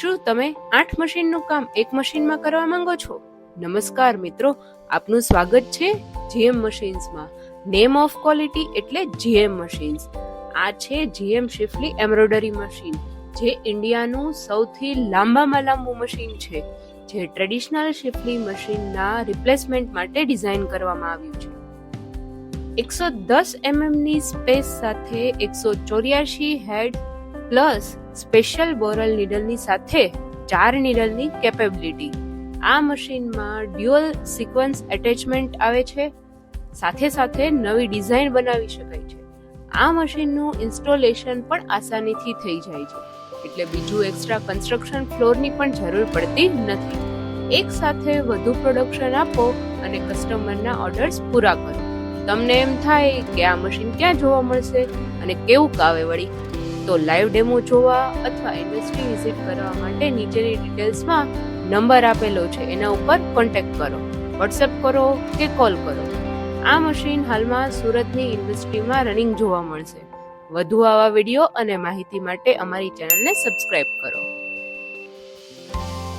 શું તમે આઠ મશીનનું કામ એક મશીનમાં કરવા માંગો છો? નમસ્કાર મિત્રો, આપનું સ્વાગત છે જીએમ મશીન્સમાં. નેમ ઓફ ક્વોલિટી એટલે જીએમ મશીન્સ. આ છે જીએમ શિફલી એમ્બ્રોઇડરી મશીન, જે ઇન્ડિયાનું સૌથી લાંબામાં લાંબુ મશીન છે, જે ટ્રેડિશનલ શિફલી મશીનના રિપ્લેસમેન્ટ માટે ડિઝાઇન કરવામાં આવ્યું છે. એકસો દસ એમએમની સ્પેસ સાથે એકસો ચોર્યાસી હેડ પ્લસ સ્પેશિયલ બોરલ નીડલની સાથે ચાર નીડલની કેપેબિલિટી. આ મશીનમાં ડ્યુઅલ સિક્વન્સ એટેચમેન્ટ આવે છે, સાથે સાથે નવી ડિઝાઇન બનાવી શકાય છે. આ મશીનનું ઇન્સ્ટોલેશન પણ આસાનીથી થઈ જાય છે, એટલે બીજું એક્સ્ટ્રા કન્સ્ટ્રક્શન ફ્લોરની પણ જરૂર પડતી નથી. એક સાથે વધુ પ્રોડક્શન આપો અને કસ્ટમરના ઓર્ડર્સ પૂરા કરો. તમને એમ થાય કે આ મશીન ક્યાં જોવા મળશે અને કેવું કાવે વળી તો લાઈવ ડેમો જોવા અથવા ઇન્ડસ્ટ્રી વિઝિટ કરવા માટે નીચેની ડિટેલ્સમાં નંબર આપેલો છે. એના ઉપર કોન્ટેક્ટ કરો. વોટ્સએપ કરો કે કોલ કરો. આ મશીન હાલમાં સુરતની ઇન્ડસ્ટ્રીમાં રનિંગ જોવા મળશે. વધુ આવા વીડિયો અને માહિતી માટે અમારી ચેનલને સબસ્ક્રાઇબ કરો.